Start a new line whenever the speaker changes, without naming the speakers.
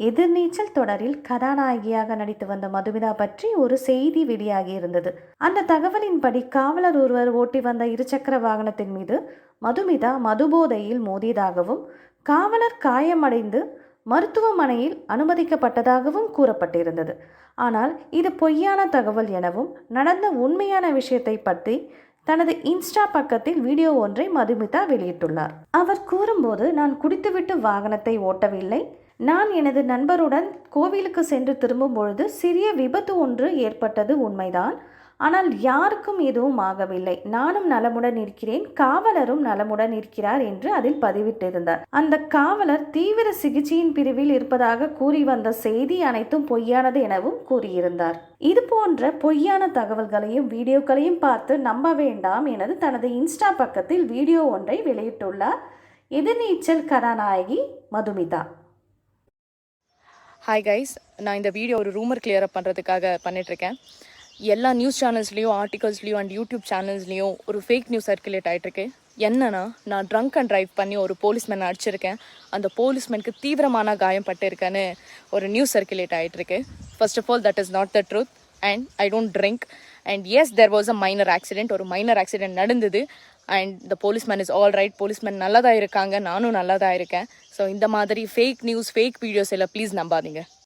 எதிர்நீச்சல் தொடரில் கதாநாயகியாக நடித்து வந்த மதுமிதா பற்றி ஒரு செய்தி வெளியாகி இருந்தது. அந்த தகவலின்படி காவலர் ஒருவர் ஓட்டி வந்த இருசக்கர வாகனத்தின் மீது மதுமிதா மதுபோதையில் மோதியதாகவும் காவலர் காயமடைந்து மருத்துவமனையில் அனுமதிக்கப்பட்டதாகவும் கூறப்பட்டிருந்தது. ஆனால் இது பொய்யான தகவல் எனவும் நடந்த உண்மையான விஷயத்தை பற்றி தனது இன்ஸ்டா பக்கத்தில் வீடியோ ஒன்றை மதுமிதா வெளியிட்டுள்ளார். அவர் கூறும்போது நான் குடித்துவிட்டு வாகனத்தை ஓட்டவில்லை. நான் எனது நண்பருடன் கோவிலுக்கு சென்று திரும்பும் பொழுது சிறிய விபத்து ஒன்று ஏற்பட்டது உண்மைதான். ஆனால் யாருக்கும் எதுவும் ஆகவில்லை. நானும் நலமுடன் இருக்கிறேன். காவலரும் நலமுடன் இருக்கிறார் என்று அதில் பதிவிட்டிருந்தார். அந்த காவலர் தீவிர சிகிச்சையின் பிரிவில் இருப்பதாக கூறி வந்த செய்தி அனைத்தும் பொய்யானது எனவும் கூறியிருந்தார். இது போன்ற பொய்யான தகவல்களையும் வீடியோக்களையும் பார்த்து நம்ப வேண்டாம் எனது தனது இன்ஸ்டா பக்கத்தில் வீடியோ ஒன்றை வெளியிட்டுள்ளார். எதிர்நீச்சல் கதாநாயகி மதுமிதா.
ஹாய் கைஸ் நான் இந்த வீடியோ ஒரு ரூமர் கிளியர் அப் பண்ணுறதுக்காக பண்ணிகிட்ருக்கேன் எல்லா நியூஸ் சேனல்ஸ்லேயும் ஆர்டிகல்ஸ்லேயும் அண்ட் யூடியூப் சேனல்ஸ்லேயும் ஒரு ஃபேக் நியூஸ் சர்க்குலேட் ஆகிட்டுருக்கு என்னன்னா நான் ட்ரங்க் அண்ட் ட்ரைவ் பண்ணி ஒரு போலீஸ்மேன் அடிச்சிருக்கேன். அந்த போலீஸ்மேனுக்கு தீவிரமான காயம் பட்டிருக்கேன்னு ஒரு நியூஸ் சர்க்குலேட் ஆகிட்டுருக்கு first of all that is not the truth and I don't drink and yes there was a minor accident ஒரு மைனர் ஆக்சிடென்ட் நடந்தது. And the policeman is all right policeman நல்லா தான் இருக்காங்க. நானும் நல்லா தான் இருக்கேன். ஸோ இந்த மாதிரி ஃபேக் நியூஸ் ஃபேக் வீடியோஸ் எல்லாம் ப்ளீஸ் நம்பாதீங்க.